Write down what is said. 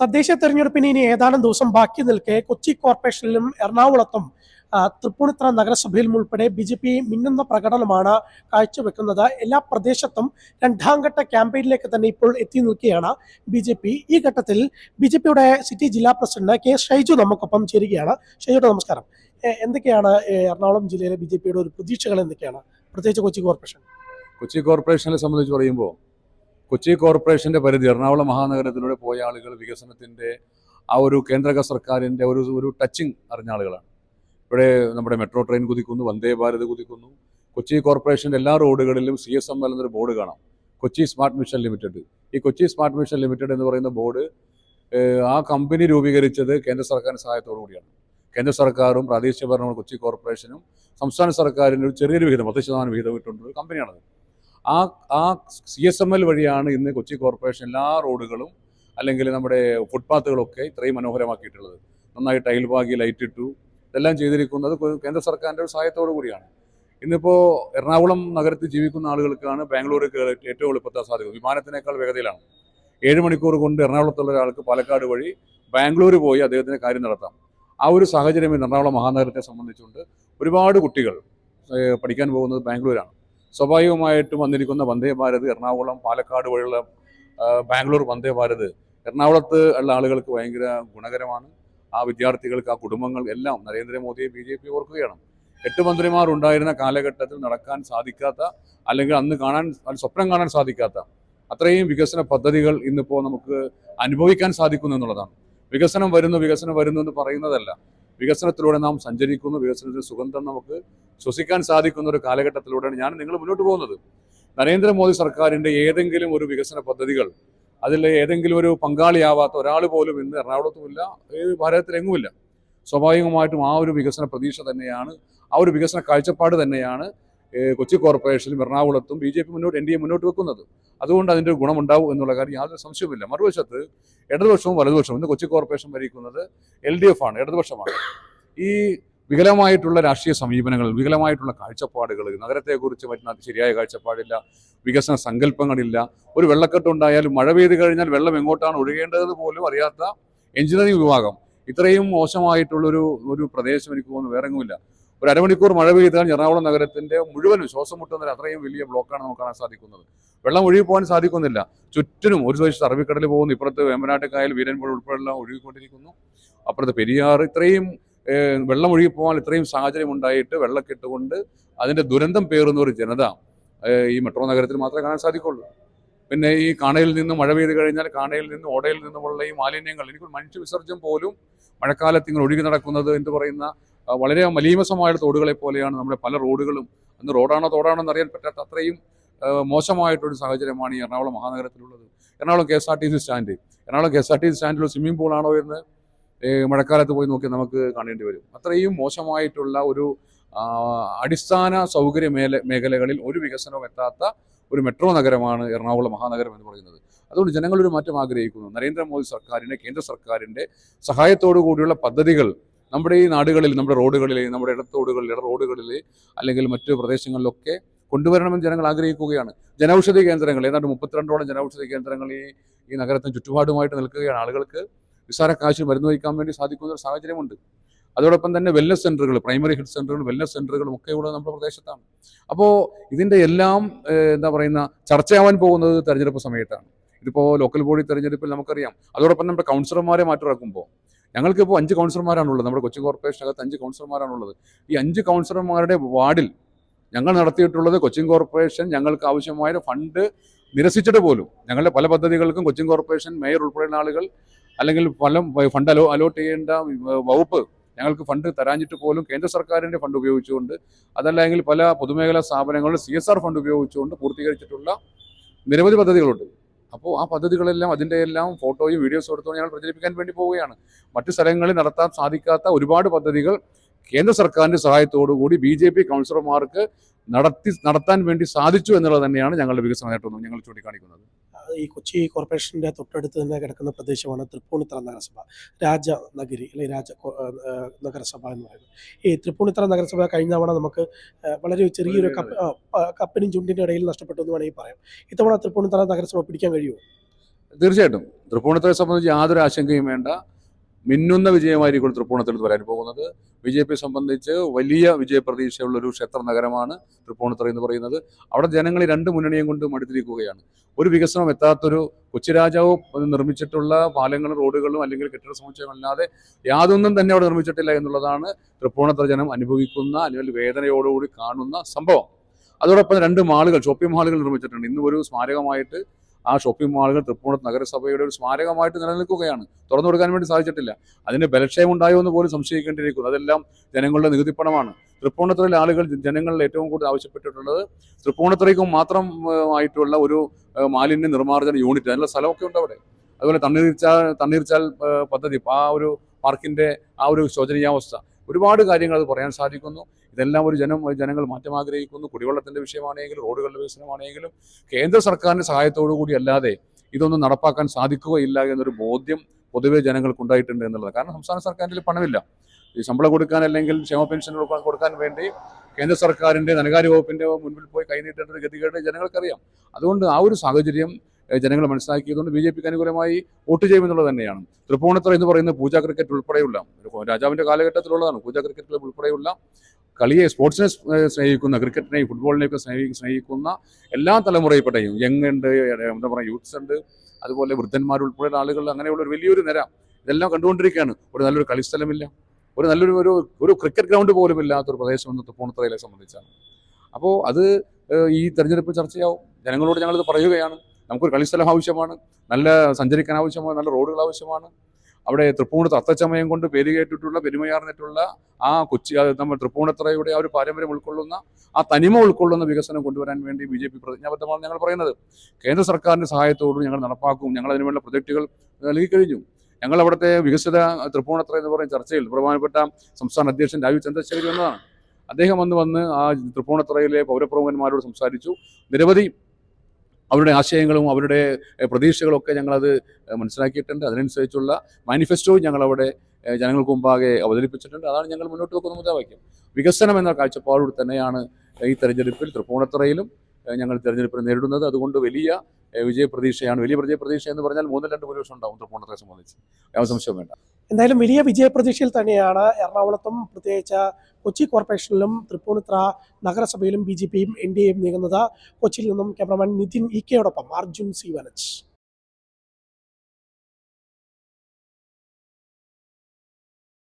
തദ്ദേശ തെരഞ്ഞെടുപ്പിന് ഇനി ഏതാനും ദിവസം ബാക്കി നിൽക്കെ കൊച്ചി കോർപ്പറേഷനിലും എറണാകുളത്തും തൃപ്പൂണിത്തറ നഗരസഭയിലും ഉൾപ്പെടെ ബി ജെ പി മിന്നുന്ന പ്രകടനമാണ് കാഴ്ചവെക്കുന്നത്. എല്ലാ പ്രദേശത്തും രണ്ടാം ഘട്ട ക്യാമ്പയിനിലേക്ക് തന്നെ ഇപ്പോൾ എത്തി നിൽക്കുകയാണ് ബി ജെ പി ഈ ഘട്ടത്തിൽ ബി ജെ പിയുടെ സിറ്റി ജില്ലാ പ്രസിഡന്റ് കെ ഷൈജു നമുക്കൊപ്പം ചേരുകയാണ്. ഷൈജുടെ നമസ്കാരം. എന്തൊക്കെയാണ് എറണാകുളം ജില്ലയിലെ ബി ജെ പിയുടെ ഒരു പ്രതീക്ഷകൾ എന്തൊക്കെയാണ്? പ്രത്യേകിച്ച് കൊച്ചി കോർപ്പറേഷൻ. കൊച്ചി കോർപ്പറേഷനെ സംബന്ധിച്ച് പറയുമ്പോൾ കൊച്ചി കോർപ്പറേഷന്റെ പരിധി എറണാകുളം മഹാനഗരത്തിലൂടെ പോയ ആളുകൾ വികസനത്തിന്റെ ആ ഒരു കേന്ദ്ര സർക്കാരിന്റെ ഒരു ഒരു ടച്ചിങ് അറിഞ്ഞ ആളുകളാണ്. ഇവിടെ നമ്മുടെ മെട്രോ ട്രെയിൻ കുതിക്കുന്നു വന്ദേ ഭാരത് കുതിക്കുന്നു. കൊച്ചി കോർപ്പറേഷന്റെ എല്ലാ റോഡുകളിലും സി എസ് എം എൽ എന്നൊരു ബോർഡ് കാണാം. Kochi smart mission limited. ഈ കൊച്ചി സ്മാർട്ട് മിഷൻ ലിമിറ്റഡ് എന്ന് പറയുന്ന ബോർഡ് ആ കമ്പനി രൂപീകരിച്ചത് കേന്ദ്ര സർക്കാരിന്റെ സഹായത്തോടു കൂടിയാണ്. കേന്ദ്ര സർക്കാരും പ്രാദേശിക ഭരണവും കൊച്ചി കോർപ്പറേഷനും സംസ്ഥാന സർക്കാരിന് ഒരു ചെറിയൊരു വിഹിതം പത്ത് ശതമാനം വിഹിതം ഇട്ടുകൊണ്ടൊരു കമ്പനിയാണത്. ആ ആ സി എസ് എം എൽ വഴിയാണ് ഇന്ന് കൊച്ചി കോർപ്പറേഷൻ എല്ലാ റോഡുകളും അല്ലെങ്കിൽ നമ്മുടെ ഫുട്പാത്തുകളൊക്കെ ഇത്രയും മനോഹരമാക്കിയിട്ടുള്ളത്. നന്നായി ടൈൽ പാകി ലൈറ്റ് ഇട്ടു. ഇതെല്ലാം ചെയ്തിരിക്കുന്നത് കേന്ദ്ര സർക്കാരിന്റെ ഒരു സഹായത്തോടു കൂടിയാണ്. ഇന്നിപ്പോൾ എറണാകുളം നഗരത്തിൽ ജീവിക്കുന്ന ആളുകൾക്കാണ് ബാംഗ്ലൂർ കയറി ഏറ്റവും എളുപ്പത്താൻ സാധിക്കുന്നത് വിമാനത്തിനേക്കാൾ വേഗതയിലാണ്. ഏഴ് മണിക്കൂർ കൊണ്ട് എറണാകുളത്തുള്ള ഒരാൾക്ക് പാലക്കാട് വഴി ബാംഗ്ലൂർ പോയി അദ്ദേഹത്തിന് കാര്യം നടത്താം. ആ ഒരു സാഹചര്യം എറണാകുളം മഹാനഗരത്തെ സംബന്ധിച്ചുകൊണ്ട് ഒരുപാട് കുട്ടികൾ പഠിക്കാൻ പോകുന്നത് ബാംഗ്ലൂരാണ്. സ്വാഭാവികമായിട്ടും വന്നിരിക്കുന്ന വന്ദേ ഭാരത് എറണാകുളം പാലക്കാട് വഴിയുള്ള ബാംഗ്ലൂർ വന്ദേ ഭാരത് എറണാകുളത്ത് ഉള്ള ആളുകൾക്ക് ഭയങ്കര ഗുണകരമാണ്. ആ വിദ്യാർത്ഥികൾക്ക് ആ കുടുംബങ്ങൾ എല്ലാം നരേന്ദ്രമോദിയെ ബി ജെ പി ഓർക്കുകയാണ്. എട്ട് മന്ത്രിമാർ ഉണ്ടായിരുന്ന കാലഘട്ടത്തിൽ നടക്കാൻ സാധിക്കാത്ത അല്ലെങ്കിൽ അന്ന് കാണാൻ സ്വപ്നം കാണാൻ സാധിക്കാത്ത അത്രയും വികസന പദ്ധതികൾ ഇന്നിപ്പോൾ നമുക്ക് അനുഭവിക്കാൻ സാധിക്കുന്നു എന്നുള്ളതാണ്. വികസനം വരുന്നു വികസനം വരുന്നു എന്ന് പറയുന്നതല്ല. വികസനത്തിലൂടെ നാം സഞ്ചരിക്കുന്നു വികസനത്തിന് സുഗന്ധം നമുക്ക് ശ്വസിക്കാൻ സാധിക്കുന്ന ഒരു കാലഘട്ടത്തിലൂടെയാണ് ഞാൻ നിങ്ങൾ മുന്നോട്ട് പോകുന്നത്. നരേന്ദ്രമോദി സർക്കാരിന്റെ ഏതെങ്കിലും ഒരു വികസന പദ്ധതികൾ അതിൽ ഏതെങ്കിലും ഒരു പങ്കാളിയാവാത്ത ഒരാൾ പോലും ഇന്ന് എറണാകുളത്തുമില്ല ഏത് ഭാരതത്തിലെങ്ങുമില്ല. സ്വാഭാവികമായിട്ടും ആ ഒരു വികസന പ്രതീക്ഷ തന്നെയാണ് ആ ഒരു വികസന കാഴ്ചപ്പാട് തന്നെയാണ് കൊച്ചി കോർപ്പറേഷനും എറണാകുളത്തും ബി ജെ പി മുന്നോട്ട് എൻ ഡി എ മുന്നോട്ട് വെക്കുന്നത്. അതുകൊണ്ട് അതിന്റെ ഗുണമുണ്ടാവും എന്നുള്ള കാര്യം യാതൊരു സംശയവുമില്ല. മറുവശത്ത് ഇടതുപക്ഷവും വലതുപക്ഷവും ഇന്ന് കൊച്ചി കോർപ്പറേഷൻ ഭരിക്കുന്നത് എൽ ഡി എഫ് ആണ് ഇടതുപക്ഷമാണ്. ഈ വികലമായിട്ടുള്ള രാഷ്ട്രീയ സമീപനങ്ങൾ വികലമായിട്ടുള്ള കാഴ്ചപ്പാടുകൾ നഗരത്തെക്കുറിച്ച് പറ്റുന്ന ശരിയായ കാഴ്ചപ്പാടില്ല വികസന സങ്കല്പങ്ങളില്ല ഒരു വെള്ളക്കെട്ട് ഉണ്ടായാലും മഴ പെയ്ത് കഴിഞ്ഞാൽ വെള്ളം എങ്ങോട്ടാണ് ഒഴുകേണ്ടത് പോലും അറിയാത്ത എഞ്ചിനീയറിംഗ് വിഭാഗം. ഇത്രയും മോശമായിട്ടുള്ളൊരു ഒരു പ്രദേശം എനിക്ക് തോന്നുന്നു വേറെ എങ്ങുമില്ല ഒരു അരമണിക്കൂർ മഴ പെയ്താൽ എറണാകുളം നഗരത്തിന്റെ മുഴുവനും ശ്വാസം മുട്ടുന്ന അത്രയും വലിയ ബ്ലോക്കാണ് നമുക്ക് കാണാൻ സാധിക്കുന്നത്. വെള്ളം ഒഴുകി പോകാൻ സാധിക്കുന്നില്ല. ചുറ്റിനും ഒരു വശത്ത് അറബിക്കടൽ പോകുന്നു. ഇപ്പുറത്ത് വേമ്പനാട്ടുകായൽ വീരൻപുഴ ഉൾപ്പെടെല്ലാം ഒഴുകിക്കൊണ്ടിരിക്കുന്നു. അപ്പുറത്ത് പെരിയാർ ഇത്രയും വെള്ളം ഒഴുകി പോകാൻ ഇത്രയും സാഹചര്യം ഉണ്ടായിട്ട് വെള്ളക്കെട്ടുകൊണ്ട് അതിന്റെ ദുരന്തം പേറുന്ന ഒരു ജനത ഈ മെട്രോ നഗരത്തിൽ മാത്രമേ കാണാൻ സാധിക്കുള്ളൂ. പിന്നെ ഈ കാണയിൽ നിന്ന് മഴ പെയ്ത് കഴിഞ്ഞാൽ കാണയിൽ നിന്ന് ഓടയിൽ നിന്നുമുള്ള ഈ മാലിന്യങ്ങൾ എനിക്ക് മനുഷ്യ വിസർജ്യം പോലും മഴക്കാലത്ത് ഇങ്ങനെ ഒഴുകി നടക്കുന്നത് എന്ന് പറയുന്ന വളരെ മലീമസമായ തോടുകളെ പോലെയാണ് നമ്മുടെ പല റോഡുകളും. അന്ന് റോഡാണോ തോടാണോ എന്ന് അറിയാൻ പറ്റാത്ത അത്രയും മോശമായിട്ടൊരു സാഹചര്യമാണ് ഈ Ernakulam മഹാനഗരത്തിലുള്ളത്. Ernakulam K S R T C stand. Ernakulam K S R T C സ്റ്റാൻഡിൽ സ്വിമ്മിംഗ് പൂളാണോ എന്ന് മഴക്കാലത്ത് പോയി നോക്കി നമുക്ക് കാണേണ്ടി വരും. അത്രയും മോശമായിട്ടുള്ള ഒരു അടിസ്ഥാന സൗകര്യ മേല മേഖലകളിൽ ഒരു വികസനവും എത്താത്ത ഒരു മെട്രോ നഗരമാണ് എറണാകുളം മഹാനഗരം എന്ന് പറയുന്നത്. അതുകൊണ്ട് ജനങ്ങൾ ഒരു മാറ്റം ആഗ്രഹിക്കുന്നു. നരേന്ദ്രമോദി സർക്കാരിന്റെ കേന്ദ്ര സർക്കാരിന്റെ സഹായത്തോടു കൂടിയുള്ള പദ്ധതികൾ നമ്മുടെ ഈ നാടുകളിൽ നമ്മുടെ റോഡുകളിൽ നമ്മുടെ ഇടത്തോടുകളിൽ ഇട റോഡുകളിൽ അല്ലെങ്കിൽ മറ്റു പ്രദേശങ്ങളിലൊക്കെ കൊണ്ടുവരണമെന്ന് ജനങ്ങൾ ആഗ്രഹിക്കുകയാണ്. ജനൌഷധി കേന്ദ്രങ്ങൾ ഏതാണ്ട് മുപ്പത്തിരണ്ടോളം ജനൌഷധി കേന്ദ്രങ്ങൾ ഈ ഈ നഗരത്തിന് ചുറ്റുപാടുമായിട്ട് നിൽക്കുകയാണ്. ആളുകൾക്ക് നിസ്സാര കാശ് മരുന്ന് വയ്ക്കാൻ വേണ്ടി സാധിക്കുന്ന ഒരു സാഹചര്യമുണ്ട്. അതോടൊപ്പം തന്നെ വെൽനസ് സെന്ററുകൾ പ്രൈമറി ഹെൽത്ത് സെന്ററുകൾ വെൽനസ് സെന്ററുകളും ഒക്കെ ഉള്ളത് നമ്മുടെ പ്രദേശത്താണ്. അപ്പോൾ ഇതിന്റെ എല്ലാം എന്താ പറയുന്ന ചർച്ചയാവാൻ പോകുന്നത് തെരഞ്ഞെടുപ്പ് സമയത്താണ്. ഇതിപ്പോൾ ലോക്കൽ ബോഡി തെരഞ്ഞെടുപ്പിൽ നമുക്കറിയാം. അതോടൊപ്പം നമ്മുടെ കൗൺസിലർമാരെ മാറ്റിറക്കുമ്പോൾ ഞങ്ങൾക്കിപ്പോൾ അഞ്ച് കൗൺസിലർമാരാണുള്ളത്. നമ്മുടെ കൊച്ചി കോർപ്പറേഷനകത്ത് അഞ്ച് കൗൺസിലർമാരാണുള്ളത്. ഈ അഞ്ച് കൗൺസിലർമാരുടെ വാർഡിൽ ഞങ്ങൾ നടത്തിയിട്ടുള്ളത് കൊച്ചിൻ കോർപ്പറേഷൻ ഞങ്ങൾക്ക് ആവശ്യമായ ഫണ്ട് നിരസിച്ചിട്ട് പോലും ഞങ്ങളുടെ പല പദ്ധതികൾക്കും കൊച്ചിൻ കോർപ്പറേഷൻ മേയർ ഉൾപ്പെടെയുള്ള ആളുകൾ അല്ലെങ്കിൽ പല ഫണ്ട് അലോ അലോട്ട് ചെയ്യേണ്ട വകുപ്പ് ഞങ്ങൾക്ക് ഫണ്ട് തരാഞ്ഞിട്ട് പോലും കേന്ദ്ര സർക്കാരിന്റെ ഫണ്ട് ഉപയോഗിച്ചുകൊണ്ട് അതല്ലെങ്കിൽ പല പൊതുമേഖലാ സ്ഥാപനങ്ങളുടെ സി ഫണ്ട് ഉപയോഗിച്ചുകൊണ്ട് പൂർത്തീകരിച്ചിട്ടുള്ള നിരവധി പദ്ധതികളുണ്ട്. അപ്പോൾ ആ പദ്ധതികളെല്ലാം അതിന്റെ എല്ലാം ഫോട്ടോയും വീഡിയോസും എടുത്തുകൊണ്ട് ഞങ്ങൾ പ്രചരിപ്പിക്കാൻ വേണ്ടി പോവുകയാണ്. മറ്റു സ്ഥലങ്ങളിൽ നടത്താൻ സാധിക്കാത്ത ഒരുപാട് പദ്ധതികൾ കേന്ദ്ര സർക്കാരിന്റെ സഹായത്തോടു കൂടി ബി ജെ പി കൗൺസിലർമാർക്ക് നടത്തി നടത്താൻ വേണ്ടി സാധിച്ചു എന്നുള്ളത് തന്നെയാണ് ഞങ്ങളുടെ വികസന നേട്ടം ഞങ്ങൾ ചൂണ്ടിക്കാണിക്കുന്നത്. ഈ കൊച്ചി കോർപ്പറേഷന്റെ തൊട്ടടുത്ത് തന്നെ കിടക്കുന്ന പ്രദേശമാണ് തൃപ്പൂണിത്തറ നഗരസഭ രാജ നഗരി അല്ലെ രാജ നഗരസഭ എന്ന് പറയുന്നത്. ഈ തൃപ്പൂണിത്തറ നഗരസഭ കഴിഞ്ഞ തവണ നമുക്ക് വളരെ ചെറിയൊരു കപ്പ് കപ്പിനും ചുണ്ടിനും ഇടയിൽ നഷ്ടപ്പെട്ടു എന്ന് വേണമെങ്കിൽ പറയാം. ഇത്തവണ തൃപ്പൂണിത്തറ നഗരസഭ പിടിക്കാൻ കഴിയുമോ? തീർച്ചയായിട്ടും. തൃപ്പൂണിത്തറയെ സംബന്ധിച്ച് യാതൊരു ആശങ്കയും വേണ്ട. മിന്നുന്ന വിജയമായിരിക്കും തൃപ്പൂണത്തിൽ വരാൻ പോകുന്നത്. ബി ജെ പി സംബന്ധിച്ച് വലിയ വിജയപ്രതീക്ഷയുള്ള ഒരു ക്ഷേത്ര നഗരമാണ് തൃപ്പൂണിത്തറ എന്ന് പറയുന്നത്. അവിടെ ജനങ്ങൾ രണ്ട് മുന്നണിയും കൊണ്ട് മടുത്തിരിക്കുകയാണ്. ഒരു വികസനം എത്താത്തൊരു കൊച്ചിരാജാവ് നിർമ്മിച്ചിട്ടുള്ള പാലങ്ങളും റോഡുകളും അല്ലെങ്കിൽ കെട്ടിട സമുച്ചയം അല്ലാതെ യാതൊന്നും തന്നെ അവിടെ നിർമ്മിച്ചിട്ടില്ല എന്നുള്ളതാണ് തൃപ്പൂണിത്തറ ജനം അനുഭവിക്കുന്ന അല്ലെങ്കിൽ വേദനയോടുകൂടി കാണുന്ന സംഭവം. അതോടൊപ്പം രണ്ട് മാളുകൾ ഷോപ്പിംഗ് മാളുകൾ നിർമ്മിച്ചിട്ടുണ്ട്. ഇന്നും ഒരു സ്മാരകമായിട്ട് ആ ഷോപ്പിംഗ് മാളുകൾ തൃപ്പൂണിത്ത് നഗരസഭയുടെ ഒരു സ്മാരകമായിട്ട് നിലനിൽക്കുകയാണ്. തുറന്നു കൊടുക്കാൻ വേണ്ടി സാധിച്ചിട്ടില്ല. അതിന് ബലക്ഷയം ഉണ്ടായോ എന്ന് പോലും സംശയിക്കേണ്ടിയിരിക്കുന്നു. അതെല്ലാം ജനങ്ങളുടെ നികുതിപ്പണമാണ്. തൃപ്പൂണിത്തുറയിലെ ആളുകൾ ജനങ്ങളിൽ ഏറ്റവും കൂടുതൽ ആവശ്യപ്പെട്ടിട്ടുള്ളത് തൃപ്പൂണിത്തുറയ്ക്കും മാത്രം ആയിട്ടുള്ള ഒരു മാലിന്യ നിർമ്മാർജന യൂണിറ്റ് അതിനുള്ള സ്ഥലമൊക്കെ ഉണ്ട് അവിടെ. അതുപോലെ തണ്ണീർച്ചാൽ തണ്ണീർച്ചാൽ പദ്ധതി ആ ഒരു പാർക്കിന്റെ ആ ഒരു ശോചനീയാവസ്ഥ. ഒരുപാട് കാര്യങ്ങൾ അത് പറയാൻ സാധിക്കുന്നു. ഇതെല്ലാം ഒരു ജനം ജനങ്ങൾ മാറ്റം ആഗ്രഹിക്കുന്നു. കുടിവെള്ളത്തിന്റെ വിഷയമാണെങ്കിലും റോഡുകളുടെ വികസനമാണെങ്കിലും കേന്ദ്ര സർക്കാരിന്റെ സഹായത്തോടു കൂടി അല്ലാതെ ഇതൊന്നും നടപ്പാക്കാൻ സാധിക്കുകയില്ല എന്നൊരു ബോധ്യം പൊതുവെ ജനങ്ങൾക്ക് ഉണ്ടായിട്ടുണ്ട് എന്നുള്ളത് കാരണം സംസ്ഥാന സർക്കാരിന്റെ പണമില്ല. ഈ ശമ്പളം കൊടുക്കാൻ അല്ലെങ്കിൽ ക്ഷേമ പെൻഷൻ കൊടുക്കാൻ- വേണ്ടി കേന്ദ്ര സർക്കാരിന്റെ ധനകാര്യ വകുപ്പിന്റെ മുൻപിൽ പോയി കൈനീട്ടേണ്ട ഒരു ഗതികേട് ജനങ്ങൾക്കറിയാം. അതുകൊണ്ട് ആ ഒരു സാഹചര്യം ജനങ്ങൾ മനസ്സിലാക്കിയതുകൊണ്ട് ബി ജെ പിക്ക് അനുകൂലമായി വോട്ട് ചെയ്യുമെന്നുള്ളത് തന്നെയാണ്. തൃപ്പൂണിത്തറ എന്ന് പറയുന്ന പൂജ ക്രിക്കറ്റ് ഉൾപ്പെടെയുള്ള ഒരു രാജാവിന്റെ കാലഘട്ടത്തിലുള്ളതാണ്. പൂജ ക്രിക്കറ്റ് ക്ലബ് ഉൾപ്പെടെയുള്ള കളിയെ സ്പോർട്സിനെ സ്നേഹിക്കുന്ന ക്രിക്കറ്റിനെയും ഫുട്ബോളിനെയൊക്കെ സ്നേഹി സ്നേഹിക്കുന്ന എല്ലാ തലമുറയിൽപ്പെട്ടയും യങ് ഉണ്ട് എന്താ പറയുക യൂത്ത്സ് ഉണ്ട് അതുപോലെ വൃദ്ധന്മാർ ഉൾപ്പെടെയുള്ള ആളുകൾ അങ്ങനെയുള്ള ഒരു വലിയൊരു നിര. ഇതെല്ലാം കണ്ടുകൊണ്ടിരിക്കുകയാണ്. ഒരു നല്ലൊരു കളിസ്ഥലമില്ല ഒരു നല്ലൊരു ഒരു ഒരു ക്രിക്കറ്റ് ഗ്രൗണ്ട് പോലും ഇല്ലാത്തൊരു പ്രദേശം എന്ന് തൃപ്പൂണിത്തറയിലെ സംബന്ധിച്ചാണ്. അപ്പോൾ അത് ഈ തെരഞ്ഞെടുപ്പ് ചർച്ചയാവും. ജനങ്ങളോട് ഞങ്ങളിത് പറയുകയാണ്. നമുക്കൊരു കളിസ്ഥലം ആവശ്യമാണ് നല്ല സഞ്ചരിക്കാൻ ആവശ്യമാണ് നല്ല റോഡുകൾ ആവശ്യമാണ്. അവിടെ തൃപ്പൂണിത്ത് അത്തച്ചമയം കൊണ്ട് പേരുകേട്ടിട്ടുള്ള പെരുമയാർന്നിട്ടുള്ള ആ കൊച്ചി നമ്മൾ തൃപ്പൂണിത്തറയുടെ ആ ഒരു പാരമ്പര്യം ഉൾക്കൊള്ളുന്ന ആ തനിമ ഉൾക്കൊള്ളുന്ന വികസനം കൊണ്ടുവരാൻ വേണ്ടി ബി ജെ പി പ്രതിജ്ഞാബദ്ധമാണ് ഞങ്ങൾ പറയുന്നത്. കേന്ദ്ര സർക്കാരിന്റെ സഹായത്തോടും ഞങ്ങൾ നടപ്പാക്കും ഞങ്ങൾ അതിനുവേണ്ട പ്രൊജക്ടുകൾ നൽകി കഴിഞ്ഞു. ഞങ്ങൾ അവിടുത്തെ വികസിത തൃപ്പൂണിത്തറ എന്ന് പറയുന്ന ചർച്ചയിൽ പ്രധാനപ്പെട്ട സംസ്ഥാന അധ്യക്ഷൻ രാജു ചന്ദ്രശേഖർ വന്നതാണ്. അദ്ദേഹം വന്ന് വന്ന് ആ തൃപ്പൂണിത്തറയിലെ പൗരപ്രമുഖന്മാരോട് സംസാരിച്ചു. നിരവധി അവരുടെ ആശയങ്ങളും അവരുടെ പ്രതീക്ഷകളൊക്കെ ഞങ്ങളത് മനസ്സിലാക്കിയിട്ടുണ്ട്. അതിനനുസരിച്ചുള്ള മാനിഫെസ്റ്റോയും ഞങ്ങളവിടെ ജനങ്ങൾക്ക് മുമ്പാകെ അവതരിപ്പിച്ചിട്ടുണ്ട്. അതാണ് ഞങ്ങൾ മുന്നോട്ട് വെക്കുന്ന മുദ്രാവാക്യം. വികസനം എന്ന കാഴ്ചപ്പാടോട് തന്നെയാണ് ഈ തെരഞ്ഞെടുപ്പിൽ തൃപ്പൂണിത്തറയിലും ഞങ്ങൾ തിരഞ്ഞെടുപ്പിനെ നേരിടുന്നത്. അതുകൊണ്ട് വലിയ വിജയപ്രതീക്ഷയാണ്. വലിയ വിജയപ്രതീക്ഷ എന്ന് പറഞ്ഞാൽ മൂന്നിൽ രണ്ട് ഭൂരിപക്ഷം ഉണ്ടാവും തൃപ്പൂണിത്തറയെ സംബന്ധിച്ച്. യാതൊരു സംശയം വേണ്ട. എന്തായാലും വലിയ വിജയപ്രതീക്ഷയിൽ തന്നെയാണ് എറണാകുളത്തും പ്രത്യേകിച്ച് കൊച്ചി കോർപ്പറേഷനിലും തൃപ്പൂണിത്ര നഗരസഭയിലും ബി ജെ പിയും എൻ ഡി എയും നീങ്ങുന്നത്. കൊച്ചിയിൽ നിന്നും ക്യാമറമാൻ നിതിൻ ഇ കെയോടൊപ്പം അർജുൻ സി വനജ്.